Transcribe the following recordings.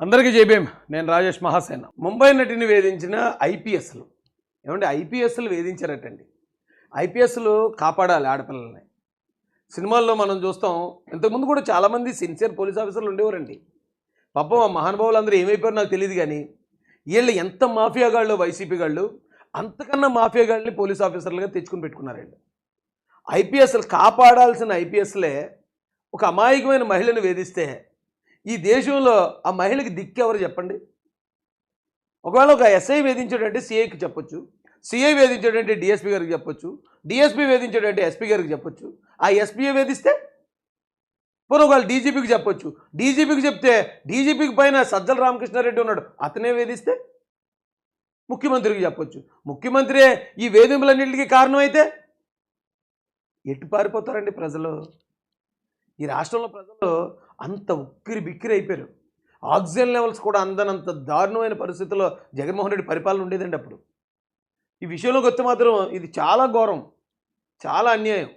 అందరికీ జేబీఎం నేను రాజేష్ మహాసేన. ముంబై నటిని వేధించిన ఐపీఎస్లు. ఏమంటే ఐపీఎస్లు వేధించారటండి. ఐపీఎస్లు కాపాడాలి ఆడపిల్లల్ని. సినిమాల్లో మనం చూస్తాం ఇంతకుముందు కూడా చాలామంది సిన్సియర్ పోలీస్ ఆఫీసర్లు ఉండేవారండి. పాపం ఆ మహానుభావులు అందరూ ఏమైపోయారో నాకు తెలియదు కానీ వీళ్ళు ఎంత మాఫియాగాళ్ళు వైసీపీ గాళ్ళు అంతకన్నా మాఫియాగాళ్ళని పోలీస్ ఆఫీసర్లుగా తెచ్చుకుని పెట్టుకున్నారండి. ఐపీఎస్లు కాపాడాల్సిన ఐపీఎస్లే ఒక అమాయకమైన మహిళను వేధిస్తే ఈ దేశంలో ఆ మహిళకి దిక్కు ఎవరు చెప్పండి? ఒకవేళ ఒక ఎస్ఐ వేధించాడంటే సిఐకి చెప్పొచ్చు సిఐ వేధించాడంటే డిఎస్పీ గారికి చెప్పొచ్చు డిఎస్పీ వేధించాడంటే ఎస్పీ గారికి చెప్పొచ్చు. ఆ ఎస్పీఏ వేధిస్తే? పోనీ ఒకవేళ డీజీపీకి చెప్పొచ్చు. డీజీపీకి చెప్తే డీజీపీకి పైన సజ్జల రామకృష్ణారెడ్డి ఉన్నాడు అతనే వేధిస్తే? ముఖ్యమంత్రికి చెప్పొచ్చు. ముఖ్యమంత్రి ఈ వేధింపులన్నింటికి కారణమైతే ఎటు పారిపోతారండి ప్రజలు? ఈ రాష్ట్రంలో ప్రజలు అంత ఉక్కిరి బిక్కిరి అయిపోయారు. ఆక్సిజన్ లెవెల్స్ కూడా అందనంత దారుణమైన పరిస్థితుల్లో జగన్మోహన్ రెడ్డి పరిపాలన ఉండేదండి అప్పుడు. ఈ విషయంలోకి వస్తే మాత్రం ఇది చాలా ఘోరం చాలా అన్యాయం.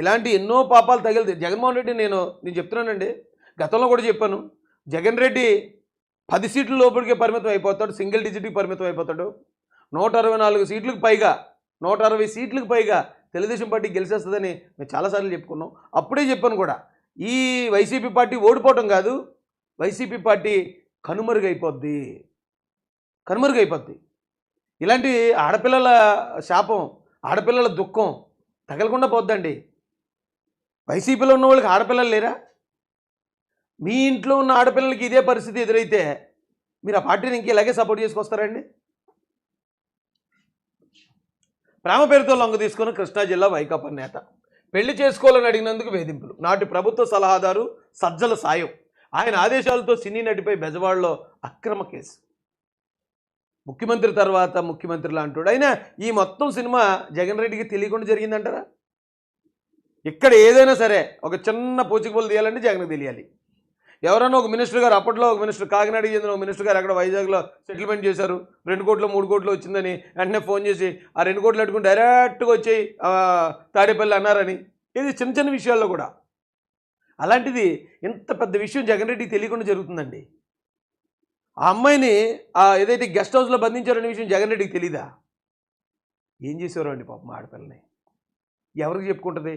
ఇలాంటి ఎన్నో పాపాలు తగిలితే జగన్మోహన్ రెడ్డి నేను నేను చెప్తున్నానండి గతంలో కూడా చెప్పాను జగన్ రెడ్డి పది సీట్ల లోపలికే పరిమితం అయిపోతాడు సింగిల్ డిజిట్కి పరిమితం అయిపోతాడు. నూట అరవై నాలుగు సీట్లకు పైగా నూట అరవై సీట్లకు పైగా తెలుగుదేశం పార్టీ గెలిచేస్తుందని మేము చాలాసార్లు చెప్పుకున్నాం. అప్పుడే చెప్పాను కూడా ఈ వైసీపీ పార్టీ ఓడిపోవటం కాదు వైసీపీ పార్టీ కనుమరుగైపోద్ది. కనుమరుగైపోద్ది. ఇలాంటి ఆడపిల్లల శాపం ఆడపిల్లల దుఃఖం తగలకుండా పోద్దండి. వైసీపీలో ఉన్న వాళ్ళకి ఆడపిల్లలు లేరా? మీ ఇంట్లో ఉన్న ఆడపిల్లలకి ఇదే పరిస్థితి ఎదురైతే మీరు ఆ పార్టీని ఇంక ఇలాగే సపోర్ట్ చేసుకొస్తారండి ప్రేమ పేరుతో లొంగ తీసుకుని కృష్ణా జిల్లా వైకాపా నేత. పెళ్ళి చేసుకోవాలని అడిగినందుకు వేధింపులు. నాటి ప్రభుత్వ సలహాదారు సజ్జల సాయం. ఆయన ఆదేశాలతో సినీ నటిపై బెజవాడలో అక్రమ కేసు. ముఖ్యమంత్రి తర్వాత ముఖ్యమంత్రి లాంటాడు. అయినా ఈ మొత్తం సినిమా జగన్ రెడ్డికి తెలియకుండా జరిగిందంటారా? ఇక్కడ ఏదైనా సరే ఒక చిన్న పూచికపులు తీయాలంటే జగన్కి తెలియాలి. ఎవరైనా ఒక మినిస్టర్ గారు అప్పట్లో ఒక మినిస్టర్ కాకినాడకి చెందిన ఒక మినిస్టర్ గారు అక్కడ వైజాగ్లో సెటిల్మెంట్ చేశారు. రెండు కోట్లు మూడు కోట్లు వచ్చిందని వెంటనే ఫోన్ చేసి ఆ రెండు కోట్లు పెట్టుకుని డైరెక్ట్గా వచ్చి తాడేపల్లి అన్నారని. ఇది చిన్న చిన్న విషయాల్లో కూడా. అలాంటిది ఇంత పెద్ద విషయం జగన్ రెడ్డికి తెలియకుండా జరుగుతుందండి. ఆ అమ్మాయిని ఆ ఏదైతే గెస్ట్ హౌస్లో బంధించారనే విషయం జగన్ రెడ్డికి తెలీదా? ఏం చేసేవారు అండి పాపం ఆడపిల్లని? ఎవరికి చెప్పుకుంటుంది?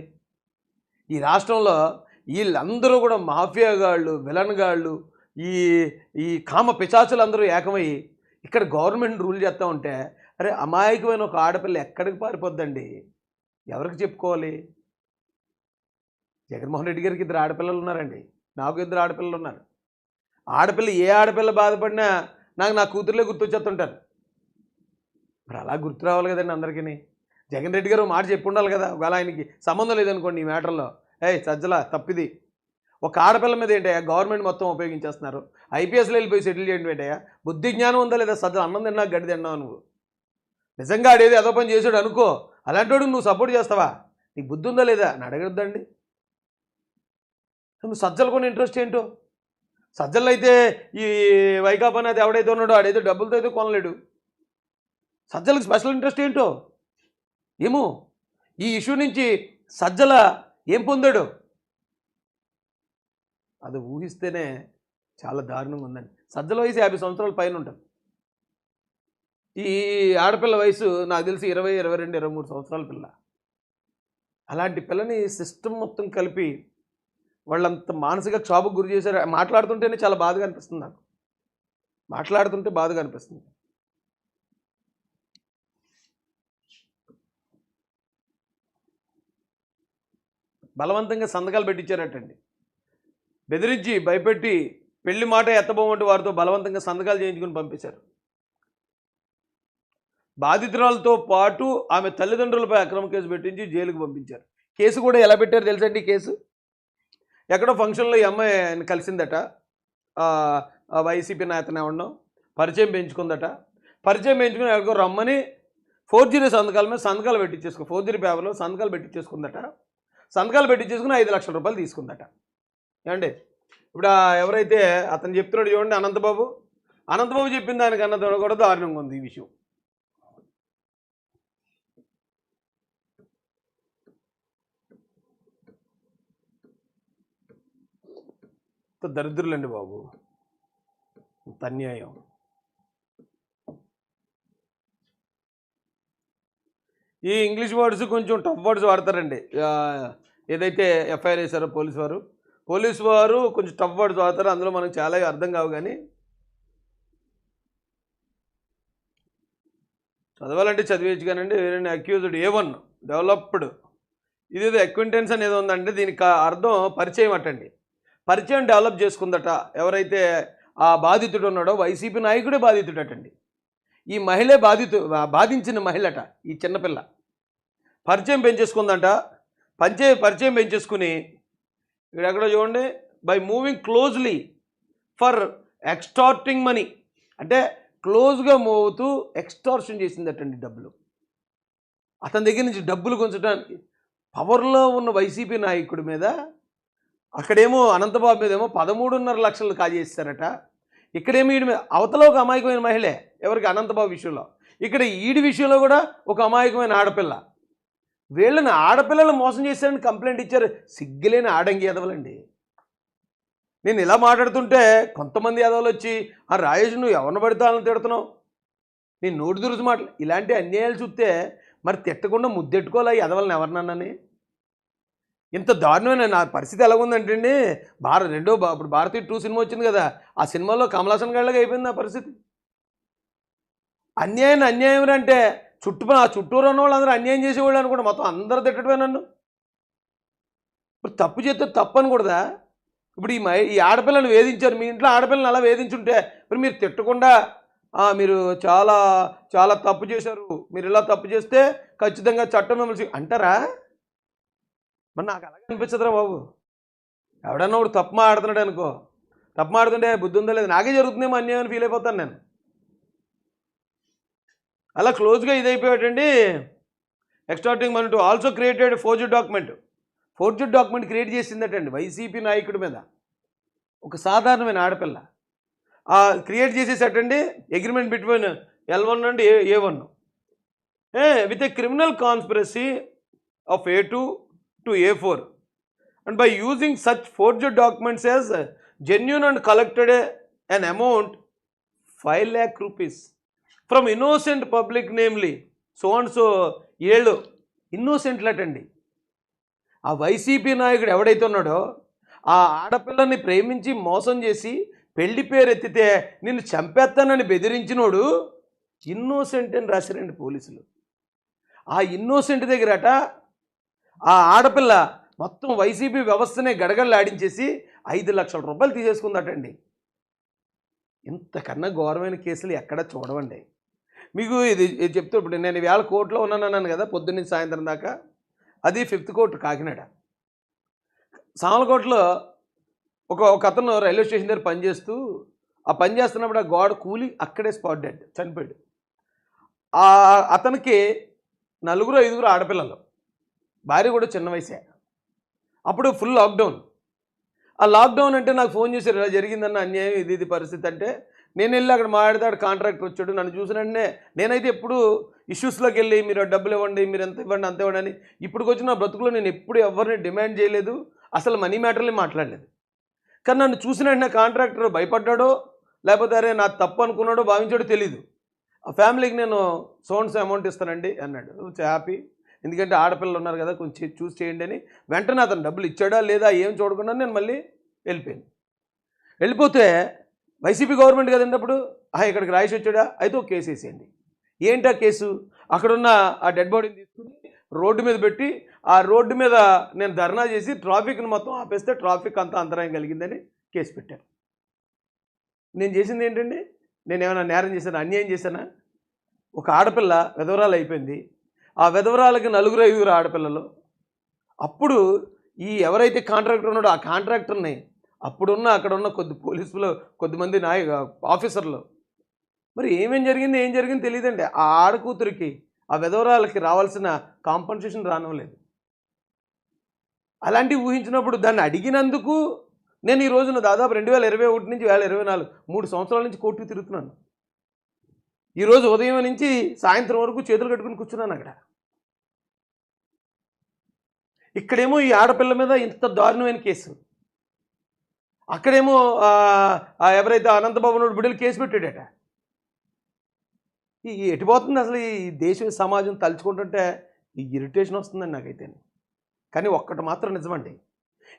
ఈ రాష్ట్రంలో వీళ్ళందరూ కూడా మాఫియా గాళ్ళు విలన్ గాళ్ళు ఈ ఈ కామ పిచాచులు అందరూ ఏకమై ఇక్కడ గవర్నమెంట్ రూల్ చేస్తూ ఉంటే అరే అమాయకమైన ఒక ఆడపిల్ల ఎక్కడికి పారిపోద్దండి? ఎవరికి చెప్పుకోవాలి? జగన్మోహన్ రెడ్డి గారికి ఇద్దరు ఆడపిల్లలు ఉన్నారండి. నాకు ఇద్దరు ఆడపిల్లలు ఉన్నారు. ఆడపిల్ల ఏ ఆడపిల్ల బాధపడినా నాకు నా కూతురులే గుర్తొచ్చేస్తుంటారు. మరి అలా గుర్తు రావాలి కదండి అందరికీ జగన్ రెడ్డి గారు మాట చెప్పుండాలి కదా. ఒకవేళ ఆయనకి సంబంధం లేదనుకోండి ఈ మ్యాటర్లో. ఏ సజ్జల తప్పిది. ఒక ఆడపిల్ల మీద ఏంటయ్యా గవర్నమెంట్ మొత్తం ఉపయోగించేస్తున్నారు. ఐపీఎస్లో వెళ్ళిపోయి సెటిల్ చేయడం ఏంటయ్యా? బుద్ధి జ్ఞానం ఉందా లేదా సజ్జల? అన్నం తిన్నా గడ్డి తిన్నావు నువ్వు? నిజంగా ఆడేది ఏదో పని చేసాడు అనుకో అలాంటి వాడికి నువ్వు సపోర్ట్ చేస్తావా? నీకు బుద్ధి ఉందా లేదా? అని అడగద్దండి. నువ్వు సజ్జలు కొన్ని ఇంట్రెస్ట్ ఏంటో? సజ్జలు అయితే ఈ వైకాపా అనేది ఎవడైతే ఉన్నాడో ఆడైతే డబ్బులతో అయితే కొనలేడు. సజ్జలకు స్పెషల్ ఇంట్రెస్ట్ ఏంటో? ఏమో? ఈ ఇష్యూ నుంచి సజ్జల ఏం పొందాడు? అది ఊహిస్తేనే చాలా దారుణంగా ఉందండి. సజ్జల వయసు యాభై సంవత్సరాల పైన ఉంటుంది ఈ ఆడపిల్ల వయసు నాకు తెలిసి ఇరవై ఇరవై రెండు ఇరవై మూడు సంవత్సరాల పిల్ల. అలాంటి పిల్లని సిస్టమ్ మొత్తం కలిపి వాళ్ళంత మానసిక క్షోభకు గురి చేశారు. మాట్లాడుతుంటేనే చాలా బాధగా అనిపిస్తుంది నాకు. మాట్లాడుతుంటే బాధగా అనిపిస్తుంది. బలవంతంగా సంతకాలు పెట్టించారటండి. బెదిరించి భయపెట్టి పెళ్ళి మాట ఎత్తబోమంటూ వారితో బలవంతంగా సంతకాలు చేయించుకుని పంపించారు. బాధితురాలతో పాటు ఆమె తల్లిదండ్రులపై అక్రమ కేసు పెట్టించి జైలుకు పంపించారు. కేసు కూడా ఎలా పెట్టారు తెలుసండి కేసు? ఎక్కడో ఫంక్షన్లో ఈ అమ్మాయి కలిసిందట. వైసీపీ నేతనే ఉండడం పరిచయం పెంచుకుందట. పరిచయం పెంచుకుని ఎక్కడికో రమ్మని ఫోర్జరీ సంతకాల మీద సంతకాలు పెట్టించేసుకో ఫోర్జరీ పేపర్లో సంతకాలు పెట్టించేసుకుందట సంతకాలు పెట్టించేసుకుని ఐదు లక్షల రూపాయలు తీసుకుందట. ఏమండి? ఇప్పుడు ఎవరైతే అతను చెప్తున్నాడు చూడండి అనంతబాబు. అనంతబాబు చెప్పిన దానికన్నా కూడా దారుణంగా ఉంది ఈ విషయం. దరిద్రులండి బాబు. అన్యాయం. ఈ ఇంగ్లీష్ వర్డ్స్ కొంచెం టఫ్ వర్డ్స్ వాడతారండి. ఏదైతే ఎఫ్ఐఆర్ వేశారో పోలీస్ వారు. పోలీస్ వారు కొంచెం టఫ్ వర్డ్స్ వాడతారు. అందులో మనకు చాలా అర్థం కావు కానీ. చదవాలంటే చదివేయచ్చు కానండి వేరే అక్యూజ్డ్ ఏ వన్ డెవలప్డ్ ఇది ఏదో అక్వింటెన్స్ అనేది ఉందంటే దీనికి అర్థం పరిచయం అటండి. పరిచయం డెవలప్ చేసుకుందట. ఎవరైతే ఆ బాధితుడు ఉన్నాడో వైసీపీ నాయకుడే బాధితుడు అటండి ఈ మహిళే బాధితు బాధించిన మహిళట ఈ చిన్నపిల్ల పరిచయం పెంచేసుకుందంట. పంచే పరిచయం పెంచేసుకుని ఇక్కడ ఎక్కడో చూడండి by moving closely for extorting money అంటే క్లోజ్గా మూవ్ అవుతూ ఎక్స్టార్షన్ చేసిందటండి డబ్బులు. అతని దగ్గర నుంచి డబ్బులు కొంచడానికి పవర్లో ఉన్న వైసీపీ నాయకుడి మీద అక్కడేమో అనంతబాబు మీద ఏమో పదమూడున్నర లక్షలు కాజేస్తారట. ఇక్కడేమి ఈడి అవతల ఒక అమాయకమైన మహిళే ఎవరికి? అనంతబాబు విషయంలో. ఇక్కడ ఈడి విషయంలో కూడా ఒక అమాయకమైన ఆడపిల్ల. వీళ్ళని ఆడపిల్లలు మోసం చేశారని కంప్లైంట్ ఇచ్చారు. సిగ్గులేని ఆడంగి ఎదవలండి నేను ఇలా మాట్లాడుతుంటే కొంతమంది ఎదవలు వచ్చి ఆ రాయేష్ నువ్వు ఎవరిని పడితే తిడుతున్నావు? నేను నోటి దురుసు మాటలు. ఇలాంటి అన్యాయాలు చూస్తే మరి తిట్టకుండా ముద్దెట్టుకోలే ఎదవలని ఎవరినన్నని? ఇంత దారుణమైన నా పరిస్థితి ఎలా ఉందంటే అండి భారత రెండో భా- ఇప్పుడు భారతీయ టూ సినిమా వచ్చింది కదా ఆ సినిమాలో కమలాసన్ గళ్ళగా అయిపోయింది నా పరిస్థితి. అన్యాయం అన్యాయం అంటే చుట్టూ ఆ చుట్టూరు ఉన్న వాళ్ళందరూ అన్యాయం చేసేవాళ్ళు అనుకోండి మొత్తం అందరూ తిట్టడమే నన్ను. ఇప్పుడు తప్పు చేస్తే తప్పు అనకూడదా? ఇప్పుడు ఈ మై ఈ ఆడపిల్లని వేధించారు మీ ఇంట్లో ఆడపిల్లని అలా వేధించుంటే ఇప్పుడు మీరు తిట్టకుండా మీరు చాలా చాలా తప్పు చేశారు. మీరు ఇలా తప్పు చేస్తే ఖచ్చితంగా చట్టం మిమ్మల్ని అంటారా? మరి నాకు అలాగే అనిపించదురా బాబు. ఎవడన్నా ఒకడు తప్పు మాడుతున్నాడు అనుకో. తప్పు మాడుతుంటే బుద్ధి ఉందో లేదు? నాకే జరుగుతుందేమో అన్యాయం అని ఫీల్ అయిపోతాను నేను. అలా క్లోజ్గా ఇది అయిపోయాటండి ఎక్స్టార్టింగ్ మన to also created forged document forged document create చేసిందటండి YCP నాయకుడి మీద. ఒక సాధారణమైన ఆడపిల్ల. Create చేసేసటండి agreement between L one and A A one with a criminal conspiracy of A two to A four and by using such forged documents as genuine and collected an amount five lakh rupees from innocent public namely so and so ఏళ్ళు. ఇన్నోసెంట్లటండి ఆ వైసీపీ నాయకుడు ఎవడైతే ఉన్నాడో ఆ ఆడపిల్లని ప్రేమించి మోసం చేసి పెళ్ళి పేరు ఎత్తితే నిన్ను చంపేస్తానని బెదిరించినోడు ఇన్నోసెంట్ అని రాశారండి పోలీసులు. ఆ ఇన్నోసెంట్ దగ్గరట ఆ ఆడపిల్ల మొత్తం వైసీపీ వ్యవస్థనే గడగడలాడించేసి ఐదు లక్షల రూపాయలు తీసేసుకుందటండి. ఇంతకన్నా ఘోరమైన కేసులు ఎక్కడ చూడవండి. మీకు ఇది చెప్తే చెప్తూ ఇప్పుడు నేను వేళ కోర్టులో ఉన్నాను అన్నాను కదా పొద్దున్న సాయంత్రం దాకా. అది ఫిఫ్త్ కోర్టు కాకినాడ. సామలకోటలో ఒక ఒక అతను రైల్వే స్టేషన్ దగ్గర పనిచేస్తూ ఆ పని చేస్తున్నప్పుడు ఆ గోడ కూలి అక్కడే స్పాట్ డెడ్ చనిపోయాడు. ఆ అతనికి నలుగురు ఐదుగురు ఆడపిల్లలు. భార్య కూడా చిన్న వయసే. అప్పుడు ఫుల్ లాక్డౌన్ ఆ లాక్డౌన్ అంటే నాకు ఫోన్ చేశారు ఇలా జరిగిందన్న అన్యాయం ఇది ఇది పరిస్థితి అంటే నేను వెళ్ళి అక్కడ మాట్లాడితే కాంట్రాక్టర్ వచ్చాడు నన్ను చూసిన వెంటనే నేనైతే ఎప్పుడు ఇష్యూస్లోకి వెళ్ళి మీరు డబ్బులు ఇవ్వండి మీరు ఎంత ఇవ్వండి అంత ఇవ్వండి అని ఇప్పటికి వచ్చిన బ్రతుకులో నేను ఎప్పుడు ఎవరిని డిమాండ్ చేయలేదు అసలు మనీ మ్యాటర్లే మాట్లాడలేదు. కానీ నన్ను చూసిన వెంటనే కాంట్రాక్టర్ భయపడ్డాడో లేకపోతే అరే నా తప్పు అనుకున్నాడో భావించాడో తెలీదు. ఆ ఫ్యామిలీకి నేను సోన్స్ అమౌంట్ ఇస్తానండి అన్నాడు. హ్యాపీ ఎందుకంటే ఆడపిల్లలు ఉన్నారు కదా కొంచెం చూసి చేయండి అని. వెంటనే అతను డబ్బులు ఇచ్చాడా లేదా ఏం చూడకుండా నేను మళ్ళీ వెళ్ళిపోయాను. వెళ్ళిపోతే వైసీపీ గవర్నమెంట్ కదండి అప్పుడు? ఆ ఇక్కడికి రాసి వచ్చాడా? అయితే ఒక కేసు వేసేయండి. ఏంటా కేసు? అక్కడున్న ఆ డెడ్ బాడీని తీసుకుని రోడ్డు మీద పెట్టి ఆ రోడ్డు మీద నేను ధర్నా చేసి ట్రాఫిక్ని మొత్తం ఆపేస్తే ట్రాఫిక్ అంతా అంతరాయం కలిగిందని కేసు పెట్టాను నేను చేసింది ఏంటండి? నేను ఏమైనా నేరం చేశానా? అన్యాయం చేశానా? ఒక ఆడపిల్ల విధవరాలు అయిపోయింది. ఆ విధవరాలకి నలుగురు ఐదుగురు ఆడపిల్లలు. అప్పుడు ఈ ఎవరైతే కాంట్రాక్టర్ ఉన్నాడో ఆ కాంట్రాక్టర్ని అప్పుడున్న అక్కడ ఉన్న కొద్ది పోలీసులు కొద్దిమంది నాయ ఆఫీసర్లు. మరి ఏమేం జరిగింది ఏం జరిగింది తెలియదండి. ఆ ఆడకూతురికి ఆ విధవరాలకి రావాల్సిన కాంపన్సేషన్ రానివ్వలేదు. అలాంటివి ఊహించినప్పుడు దాన్ని అడిగినందుకు నేను ఈ రోజున దాదాపు రెండు వేల ఇరవై ఒకటి నుంచి వేల ఇరవై నాలుగు మూడు సంవత్సరాల నుంచి కోర్టుకు తిరుగుతున్నాను. ఈరోజు ఉదయం నుంచి సాయంత్రం వరకు చేతులు కట్టుకుని కూర్చున్నాను అక్కడ. ఇక్కడేమో ఈ ఆడపిల్ల మీద ఇంత దారుణమైన కేసు. అక్కడేమో ఎవరైతే అనంతబాబు నాయుడు బిడ్డలు కేసు పెట్టాడట. ఈ ఎటుపోతుంది అసలు ఈ దేశం సమాజం తలుచుకుంటుంటే ఈ ఇరిటేషన్ వస్తుందండి నాకైతే. కానీ ఒక్కటి మాత్రం నిజమండి.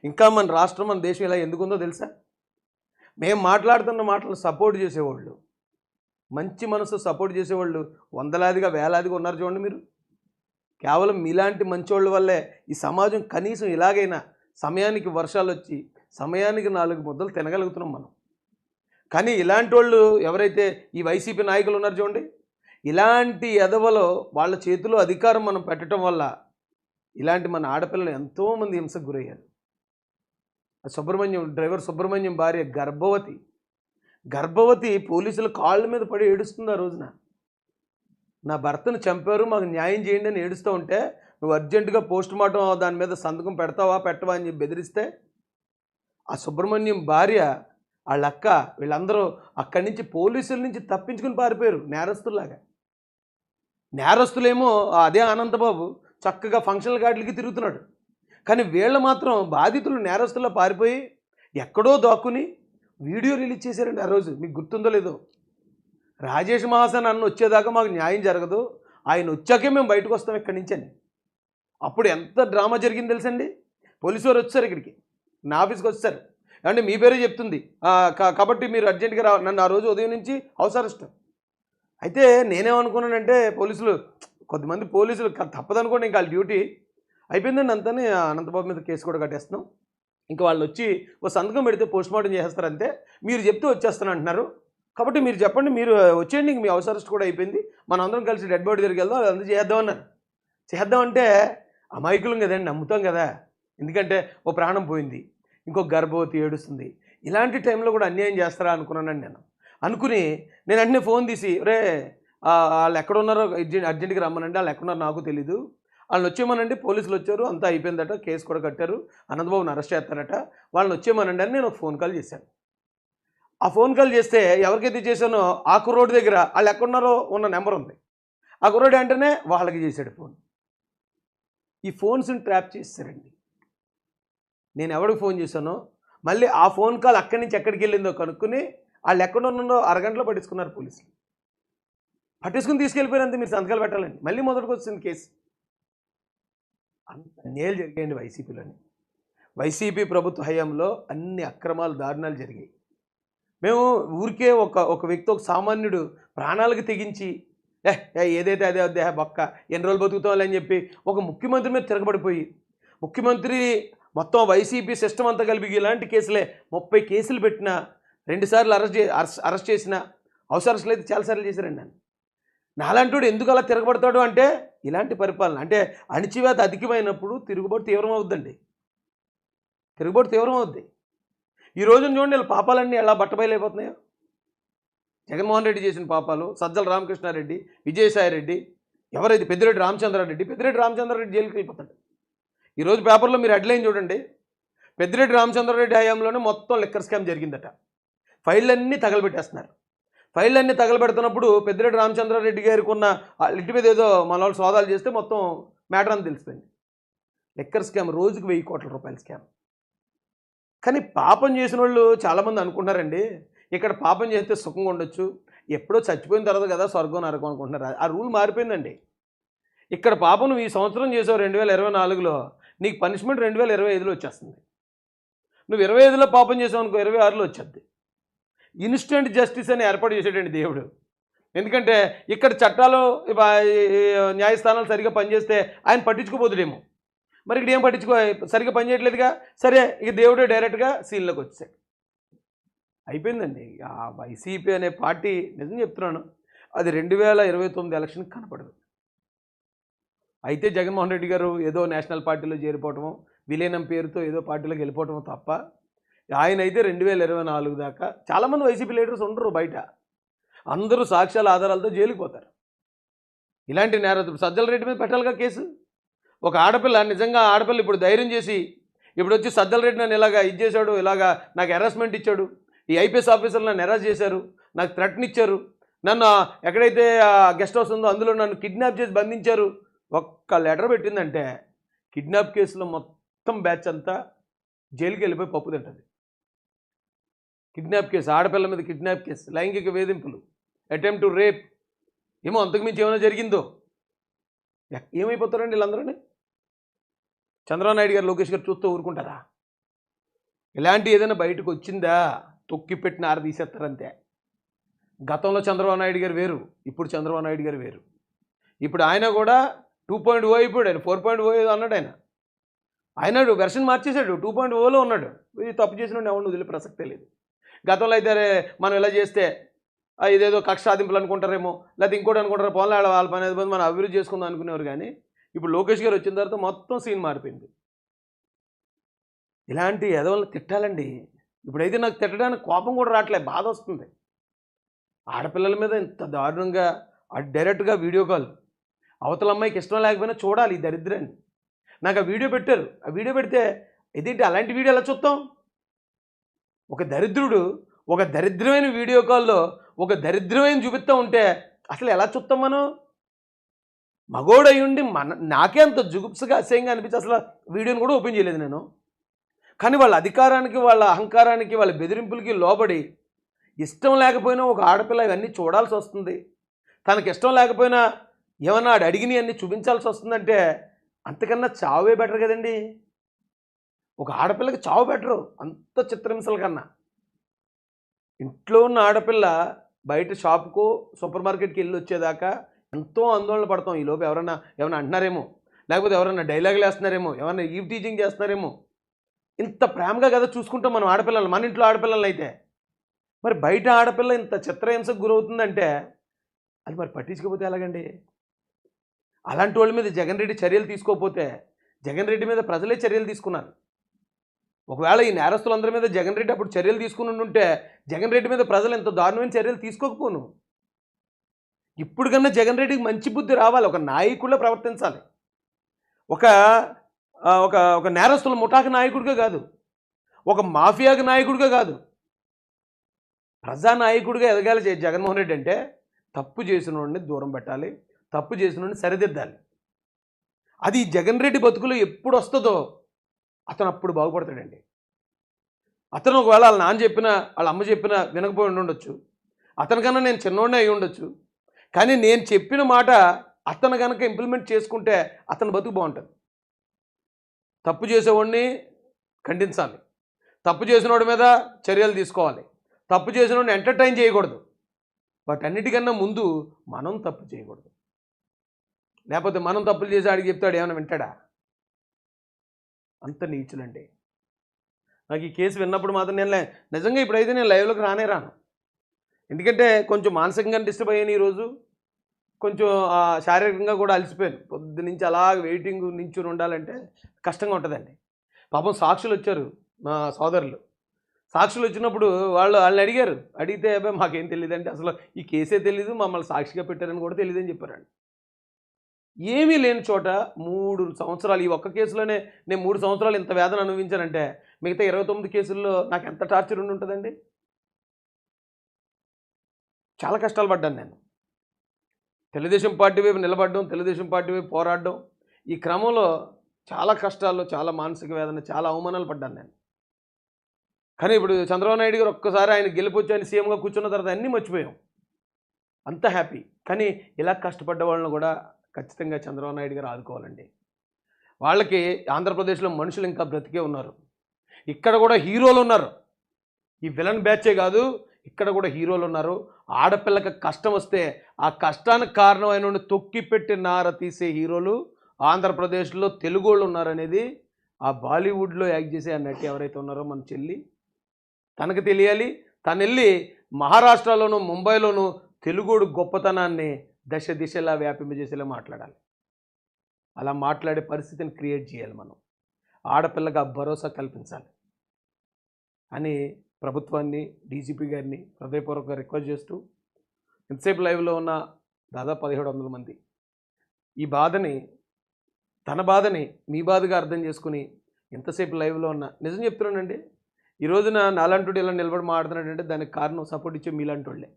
ఇంకా మన రాష్ట్రం మన దేశం ఇలా ఎందుకుందో తెలుసా? మేము మాట్లాడుతున్న మాటలు సపోర్ట్ చేసేవాళ్ళు. మంచి మనసు సపోర్ట్ చేసేవాళ్ళు వందలాదిగా వేలాదిగా ఉన్నారు చూడండి మీరు. కేవలం మీలాంటి మంచోళ్ళ వల్లే ఈ సమాజం కనీసం ఇలాగైనా సమయానికి వర్షాలు వచ్చి సమయానికి నాలుగు ముద్దలు తినగలుగుతున్నాం మనం. కానీ ఇలాంటి వాళ్ళు ఎవరైతే ఈ వైసీపీ నాయకులు ఉన్నారు చూడండి ఇలాంటి ఎదవలో వాళ్ళ చేతిలో అధికారం మనం పెట్టడం వల్ల ఇలాంటి మన ఆడపిల్లలు ఎంతోమంది హింసకు గురయ్యారు. ఆ సుబ్రహ్మణ్యం డ్రైవర్ సుబ్రహ్మణ్యం భార్య గర్భవతి గర్భవతి పోలీసుల కాళ్ళ మీద పడి ఏడుస్తుంది ఆ రోజున. నా భర్తను చంపారు మాకు న్యాయం చేయండి అని ఏడుస్తూ ఉంటే నువ్వు అర్జెంటుగా పోస్ట్ మార్టం దాని మీద సంతకం పెడతావా పెట్టవా అని చెప్పి బెదిరిస్తే ఆ సుబ్రహ్మణ్యం భార్య వాళ్ళ అక్క వీళ్ళందరూ అక్కడి నుంచి పోలీసుల నుంచి తప్పించుకుని పారిపోయారు నేరస్తుల్లాగా. నేరస్తులేమో అదే అనంతబాబు చక్కగా ఫంక్షనల్ గార్డులకి తిరుగుతున్నాడు. కానీ వీళ్ళు మాత్రం బాధితులు నేరస్తుల్లో పారిపోయి ఎక్కడో దాక్కుని వీడియో రిలీజ్ చేశారండి ఆ రోజు మీకు గుర్తుందో లేదో. రాజేష్ మహాసన్ అన్న వచ్చేదాకా మాకు న్యాయం జరగదు. ఆయన వచ్చాకే మేము బయటకు వస్తాం ఇక్కడి నుంచి అని. అప్పుడు ఎంత డ్రామా జరిగింది తెలుసండి? పోలీసు వారు వచ్చారు ఇక్కడికి. నా ఆఫీస్కి వచ్చారు. అంటే మీ పేరే చెప్తుంది. కా- కాబట్టి మీరు అర్జెంటుగా రా నన్ను ఆ రోజు ఉదయం నుంచి అవసరం అయితే నేనేమనుకున్నానంటే పోలీసులు కొద్దిమంది పోలీసులు తప్పదనుకోండి ఇంకా వాళ్ళ డ్యూటీ. అయిపోయిందండి అంతనే అనంతబాబు మీద కేసు కూడా కట్టేస్తున్నాం. ఇంకా వాళ్ళు వచ్చి ఓ సంతకం పెడితే పోస్ట్ మార్టం చేసేస్తారు అంతే. మీరు చెప్తే వచ్చేస్తాను అంటున్నారు. కాబట్టి మీరు చెప్పండి మీరు వచ్చేయండి మీ అవసరస్ట్ కూడా అయిపోయింది. మనం అందరం కలిసి డెడ్ బాడీ దగ్గరికి వెళ్దాం అదంతా చేద్దాం అన్నారు. చేద్దామంటే అమాయకులం కదండి నమ్ముతాం కదా. ఎందుకంటే ఓ ప్రాణం పోయింది ఇంకో గర్భవతి ఏడుస్తుంది. ఇలాంటి టైంలో కూడా అన్యాయం చేస్తారా అనుకున్నానండి నేను. అనుకుని నేను వెంటనే ఫోన్ తీసి రే వాళ్ళు ఎక్కడున్నారో అర్జెంట్ అర్జెంట్గా రమ్మనండి వాళ్ళు ఎక్కడున్నారో నాకు తెలీదు. వాళ్ళని వచ్చేమనండి పోలీసులు వచ్చారు అంతా అయిపోయిందట కేసు కూడా కట్టారు. అనంతబాబుని అరెస్ట్ చేస్తారట వాళ్ళని వచ్చేమనండి అని నేను ఒక ఫోన్ కాల్ చేశాను. ఆ ఫోన్ కాల్ చేస్తే ఎవరికైతే చేశానో ఆ కుర్రోడ్ దగ్గర వాళ్ళు ఎక్కడున్నారో ఉన్న నెంబర్ ఉంది. ఆ కుర్రోడు వెంటనే వాళ్ళకి చేశాడు ఫోన్. ఈ ఫోన్స్ని ట్రాప్ చేస్తారండి. నేను ఎవరికి ఫోన్ చేశానో మళ్ళీ ఆ ఫోన్ కాల్ అక్కడి నుంచి ఎక్కడికి వెళ్ళిందో కనుక్కుని వాళ్ళు ఎక్కడ ఉన్నారో అరగంటలో పట్టించుకున్నారు పోలీసులు. పట్టించుకుని తీసుకెళ్ళిపోయినంత మీరు సంతకాలు పెట్టాలండి. మళ్ళీ మొదటికి వచ్చింది కేసు. అంత నేలు జరిగాయండి వైసీపీలోని. వైసీపీ ప్రభుత్వ హయాంలో అన్ని అక్రమాలు దారుణాలు జరిగాయి. మేము ఊరికే ఒక ఒక వ్యక్తి ఒక సామాన్యుడు ప్రాణాలకు తెగించి ఏ ఏదైతే అదే అదే బొక్క ఎన్ని రోజులు బతుకుతాం అని చెప్పి ఒక ముఖ్యమంత్రి మీద తిరగబడిపోయి ముఖ్యమంత్రి మొత్తం వైసీపీ సిస్టమ్ అంతా కలిపి ఇలాంటి కేసులే ముప్పై కేసులు పెట్టిన రెండుసార్లు అరెస్ట్ చే అరెస్ట్ అరెస్ట్ చేసిన అవసరసలు అయితే చాలాసార్లు చేశారండి నన్ను నాలాంటి ఎందుకు అలా తిరగబడతాడు అంటే ఇలాంటి పరిపాలన అంటే అణిచివేత అధికమైనప్పుడు తిరుగుబాటు తీవ్రమవుద్దండి. తిరుగుబాటు తీవ్రం అవుద్ది ఈ రోజున చూడండి వీళ్ళ పాపాలన్నీ ఎలా బట్టబయలైపోతున్నాయో. జగన్మోహన్ రెడ్డి చేసిన పాపాలు సజ్జల రామకృష్ణారెడ్డి విజయసాయిరెడ్డి ఎవరైతే పెద్దిరెడ్డి రామచంద్రారెడ్డి పెద్దిరెడ్డి రామచంద్రారెడ్డి జైలుకి వెళ్ళిపోతాడు. ఈరోజు పేపర్లో మీరు హెడ్లైన్ చూడండి. పెద్దిరెడ్డి రామచంద్రారెడ్డి హయాంలోనే మొత్తం లిక్కర్ స్కామ్ జరిగిందట. ఫైళ్ళన్నీ తగలబెట్టేస్తున్నారు. ఫైళ్ళన్నీ తగలబెడుతున్నప్పుడు పెద్దిరెడ్డి రామచంద్రారెడ్డి గారికి ఉన్న ఇంటి మీద ఏదో మన వాళ్ళు సోదాలు చేస్తే మొత్తం మ్యాటర్ అని తెలిసిపోయింది. లిక్కర్ స్కామ్ రోజుకి వెయ్యి కోట్ల రూపాయల స్కామ్. కానీ పాపం చేసిన వాళ్ళు చాలామంది అనుకుంటారండి ఇక్కడ పాపం చేస్తే సుఖంగా ఉండొచ్చు. ఎప్పుడో చచ్చిపోయిన తర్వాత కదా స్వర్గం నరకం అనుకుంటున్నారు. ఆ రూల్ మారిపోయిందండి. ఇక్కడ పాపం నువ్వు ఈ సంవత్సరం చేసావు రెండు వేల ఇరవై నాలుగులో నీకు పనిష్మెంట్ రెండు వేల ఇరవై ఐదులో వచ్చేస్తుంది. నువ్వు ఇరవై ఐదులో పాపం చేసావు అనుకో ఇరవై ఆరులో వచ్చేది ఇన్స్టెంట్ జస్టిస్ అని ఏర్పాటు చేసేటండి దేవుడు. ఎందుకంటే ఇక్కడ చట్టాలు న్యాయస్థానాలు సరిగ్గా పనిచేస్తే ఆయన పట్టించుకోబోతుడేమో. మరి ఇక్కడ ఏం పట్టించుకో సరిగా పనిచేయట్లేదుగా సరే ఇక దేవుడే డైరెక్ట్గా సీన్లోకి వచ్చాయి అయిపోయిందండి. ఆ వైసీపీ అనే పార్టీ నిజం చెప్తున్నాను అది రెండు వేల ఇరవై తొమ్మిది ఎలక్షన్ కనపడదు. అయితే జగన్మోహన్ రెడ్డి గారు ఏదో నేషనల్ పార్టీలో చేరిపోవటము విలీనం పేరుతో ఏదో పార్టీలోకి వెళ్ళిపోవటము తప్ప ఆయన అయితే రెండు వేల ఇరవై నాలుగు దాకా చాలామంది వైసీపీ లీడర్స్ ఉండరు బయట. అందరూ సాక్ష్యాల ఆధారాలతో జైలుకి పోతారు. ఇలాంటి నేర సజ్జల రెడ్డి మీద పెట్టాలిగా కేసు? ఒక ఆడపిల్ల నిజంగా ఆడపిల్ల ఇప్పుడు ధైర్యం చేసి ఇప్పుడు వచ్చి సజ్జల రెడ్డి నన్ను ఇలాగా ఇది చేశాడు ఇలాగా నాకు హెరాస్మెంట్ ఇచ్చాడు ఈ ఐపీఎస్ ఆఫీసర్లు నన్ను హెరాస్ చేశారు నాకు థ్రెట్ని ఇచ్చారు నన్ను ఎక్కడైతే గెస్ట్ హౌస్ ఉందో అందులో నన్ను కిడ్నాప్ చేసి బంధించారు ఒక్క లెటర్ పెట్టిందంటే కిడ్నాప్ కేసులో మొత్తం బ్యాచ్ అంతా జైలుకి వెళ్ళిపోయి పప్పు తింటుంది. కిడ్నాప్ కేసు ఆడపిల్ల మీద కిడ్నాప్ కేసు లైంగిక వేధింపులు అటెంప్ట్ టు రేప్ ఏమో అంతకుమించి ఏమైనా జరిగిందో? ఏమైపోతారండి వీళ్ళందరూ చంద్రబాబు నాయుడు గారు లోకేష్ గారు చూస్తూ ఊరుకుంటారా? ఇలాంటి ఏదైనా బయటకు వచ్చిందా? తొక్కి పెట్టిన ఆర తీసేస్తారంతే. గతంలో చంద్రబాబు నాయుడు గారు వేరు ఇప్పుడు చంద్రబాబు నాయుడు గారు వేరు. ఇప్పుడు ఆయన కూడా టూ పాయింట్ ఓ అయిపోయాడు ఆయన ఫోర్ పాయింట్ ఓ అన్నాడు ఆయన. ఆయన వెర్షన్ మార్చేశాడు టూ పాయింట్ ఓలో ఉన్నాడు. ఇది తప్పు చేసిన ఎవరిని వదిలే ప్రసక్తే లేదు. గతంలో అయితే మనం ఇలా చేస్తే ఇదేదో కక్ష సాధింపులు అనుకుంటారేమో లేకపోతే ఇంకోటి అనుకుంటారు పోన్లే వాళ్ళ పని అయిపోయింది మనం అభివృద్ధి చేసుకుందాం అనుకునేవారు కానీ ఇప్పుడు లోకేష్ గారు వచ్చిన తర్వాత మొత్తం సీన్ మారిపోయింది. ఇలాంటి ఎదవలను తిట్టాలండి. ఇప్పుడైతే నాకు తిట్టడానికి కోపం కూడా రావట్లే బాధ వస్తుంది. ఆడపిల్లల మీద ఇంత దారుణంగా డైరెక్ట్గా వీడియో కాల్. అవతల అమ్మాయికి ఇష్టం లేకపోయినా చూడాలి ఈ దరిద్రాన్ని. నాకు ఆ వీడియో పెట్టారు. ఆ వీడియో పెడితే ఇదేంటి అలాంటి వీడియో ఎలా చూస్తాం? ఒక దరిద్రుడు ఒక దరిద్రమైన వీడియో కాల్లో ఒక దరిద్రమైన చూపిస్తూ ఉంటే అసలు ఎలా చూస్తాం మనం? మగోడు మన నాకే అంత జుగుప్సగా అసహ్యంగా అనిపించి అసలు వీడియోని కూడా ఓపెన్ చేయలేదు నేను. కానీ వాళ్ళ అధికారానికి వాళ్ళ అహంకారానికి వాళ్ళ బెదిరింపులకి లోబడి ఇష్టం లేకపోయినా ఒక ఆడపిల్ల ఇవన్నీ చూడాల్సి వస్తుంది. తనకి ఇష్టం లేకపోయినా ఏమన్నా ఆడు అడిగిని అన్నీ చూపించాల్సి వస్తుందంటే అంతకన్నా చావే బెటర్ కదండి. ఒక ఆడపిల్లకి చావు బెటరు అంత చిత్రహింసల కన్నా. ఇంట్లో ఉన్న ఆడపిల్ల బయట షాప్కు సూపర్ మార్కెట్కి వెళ్ళి వచ్చేదాకా ఎంతో ఆందోళన పడతాం. ఈ లోపు ఎవరన్నా ఏమైనా అంటున్నారేమో? లేకపోతే ఎవరన్నా డైలాగులు వేస్తున్నారేమో ఎవరన్నా ఈవ్ టీచింగ్ చేస్తున్నారేమో? ఇంత ప్రేమగా కదా చూసుకుంటాం మనం ఆడపిల్లలు మన ఇంట్లో ఆడపిల్లలు అయితే. మరి బయట ఆడపిల్ల ఇంత చిత్రహింసకు గురవుతుందంటే అది మరి పట్టించుకోకపోతే ఎలాగండి? అలాంటి వాళ్ళ మీద జగన్ రెడ్డి చర్యలు తీసుకోకపోతే జగన్ రెడ్డి మీద ప్రజలే చర్యలు తీసుకున్నారు. ఒకవేళ ఈ నేరస్తులందరి మీద జగన్ రెడ్డి అప్పుడు చర్యలు తీసుకుని ఉంటే జగన్ రెడ్డి మీద ప్రజలు ఎంత దారుణమైన చర్యలు తీసుకోకపోను. ఇప్పుడు కన్నా జగన్ రెడ్డికి మంచి బుద్ధి రావాలి. ఒక నాయకుడిలో ప్రవర్తించాలి. ఒక ఒక ఒక నేరస్తుల ముఠాకి నాయకుడిగా కాదు. ఒక మాఫియాకి నాయకుడిగా కాదు. ప్రజానాయకుడిగా ఎదగాలి జగన్మోహన్ రెడ్డి అంటే తప్పు చేసిన వాడిని దూరం పెట్టాలి. తప్పు చేసిన వాడిని సరిదిద్దాలి. అది జగన్ రెడ్డి బతుకులో ఎప్పుడు వస్తుందో అతను అప్పుడు బాగుపడతాడండి. అతను ఒకవేళ వాళ్ళ నాన్న చెప్పిన వాళ్ళ అమ్మ చెప్పినా వినకపోయి ఉండొచ్చు అతనికన్నా నేను చిన్నోడినే అయి ఉండొచ్చు. కానీ నేను చెప్పిన మాట అతను కనుక ఇంప్లిమెంట్ చేసుకుంటే అతని బతుకు బాగుంటుంది. తప్పు చేసేవాడిని ఖండించాలి. తప్పు చేసినోడి మీద చర్యలు తీసుకోవాలి. తప్పు చేసినోడిని ఎంటర్టైన్ చేయకూడదు. వాటన్నిటికన్నా ముందు మనం తప్పు చేయకూడదు. లేకపోతే మనం తప్పులు చేసి ఆడికి చెప్తాడు ఏమైనా వింటాడా? అంత నీచులండి. నాకు ఈ కేసు విన్నప్పుడు మాత్రం నేను నిజంగా ఇప్పుడైతే నేను లైవ్లోకి రానే రాను. ఎందుకంటే కొంచెం మానసికంగా డిస్టర్బ్ అయ్యాను ఈరోజు. కొంచెం శారీరకంగా కూడా అలసిపోయాను. పొద్దు నుంచి అలా వెయిటింగ్ నించుని ఉండాలంటే కష్టంగా ఉంటుందండి. పాపం సాక్షులు వచ్చారు మా సోదరులు. సాక్షులు వచ్చినప్పుడు వాళ్ళు వాళ్ళని అడిగారు. అడిగితే అబ్బాయి మాకేం తెలియదంటే అసలు ఈ కేసే తెలీదు. మమ్మల్ని సాక్షిగా పెట్టారని కూడా తెలియదని చెప్పారండి. ఏమీ లేని చోట మూడు సంవత్సరాలు ఈ ఒక్క కేసులోనే నేను మూడు సంవత్సరాలు ఇంత వేదన అనుభవించానంటే మిగతా ఇరవై తొమ్మిది కేసుల్లో నాకు ఎంత టార్చర్ ఉండి ఉంటుందండి? చాలా కష్టాలు పడ్డాను నేను. తెలుగుదేశం పార్టీ వైపు నిలబడడం తెలుగుదేశం పార్టీ వైపు పోరాడడం ఈ క్రమంలో చాలా కష్టాల్లో చాలా మానసిక వేదన చాలా అవమానాలు పడ్డాను నేను. కానీ ఇప్పుడు చంద్రబాబు నాయుడు గారు ఒక్కసారి ఆయన గెలిపొచ్చి ఆయన సీఎంగా కూర్చున్న తర్వాత అన్నీ మర్చిపోయాం. అంత హ్యాపీ. కానీ ఇలా కష్టపడ్డ వాళ్ళని కూడా ఖచ్చితంగా చంద్రబాబు నాయుడు గారు ఆదుకోవాలండి. వాళ్ళకి ఆంధ్రప్రదేశ్లో మనుషులు ఇంకా బ్రతికే ఉన్నారు. ఇక్కడ కూడా హీరోలు ఉన్నారు. ఈ విలన్ బ్యాచే కాదు ఇక్కడ కూడా హీరోలు ఉన్నారు. ఆడపిల్లకి కష్టం వస్తే ఆ కష్టానికి కారణమైన తొక్కిపెట్టి నార తీసే హీరోలు ఆంధ్రప్రదేశ్లో తెలుగు వాళ్ళు ఉన్నారనేది ఆ బాలీవుడ్లో యాక్ట్ చేసే ఆ నటి ఎవరైతే ఉన్నారో మన చెల్లి. తనకు తెలియాలి. తను వెళ్ళి మహారాష్ట్రలోను ముంబైలోను తెలుగుడు గొప్పతనాన్ని దశ దిశలా వ్యాపింపజేసేలా మాట్లాడాలి. అలా మాట్లాడే పరిస్థితిని క్రియేట్ చేయాలి మనం. ఆడపిల్లగా ఆ భరోసా కల్పించాలి. అని ప్రభుత్వాన్ని డీజీపీ గారిని హృదయపూర్వకంగా రిక్వెస్ట్ చేస్తూ ఎంతసేపు లైవ్లో ఉన్న దాదాపు పదిహేడు వందల మంది. ఈ బాధని తన బాధని మీ బాధగా అర్థం చేసుకుని ఎంతసేపు లైవ్లో ఉన్న నిజం చెప్తున్నానండి ఈ రోజున నాలాంటి ఇలా నిలబడి మాట్లాడుతున్నాడంటే దానికి కారణం సపోర్ట్ ఇచ్చే మీలాంటి వాళ్ళే.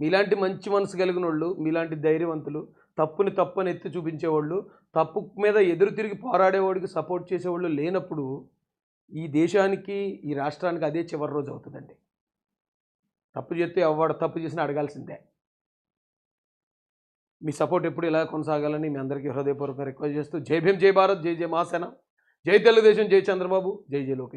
మీలాంటి మంచి మనసు కలిగిన వాళ్ళు మీలాంటి ధైర్యవంతులు తప్పుని తప్పుని ఎత్తి చూపించేవాళ్ళు తప్పు మీద ఎదురు తిరిగి పోరాడేవాడికి సపోర్ట్ చేసేవాళ్ళు లేనప్పుడు ఈ దేశానికి ఈ రాష్ట్రానికి అదే చివరి రోజు అవుతుందండి. తప్పు చేస్తే ఎవడు తప్పు చేసినా అడగాల్సిందే. మీ సపోర్ట్ ఎప్పుడు ఇలా కొనసాగాలని మీ అందరికీ హృదయపూర్వకంగా రిక్వెస్ట్ చేస్తూ జై భీమ్ జై భారత్ జై జై మహాసేన జై తెలుగుదేశం జై చంద్రబాబు జై జై లోకేష్.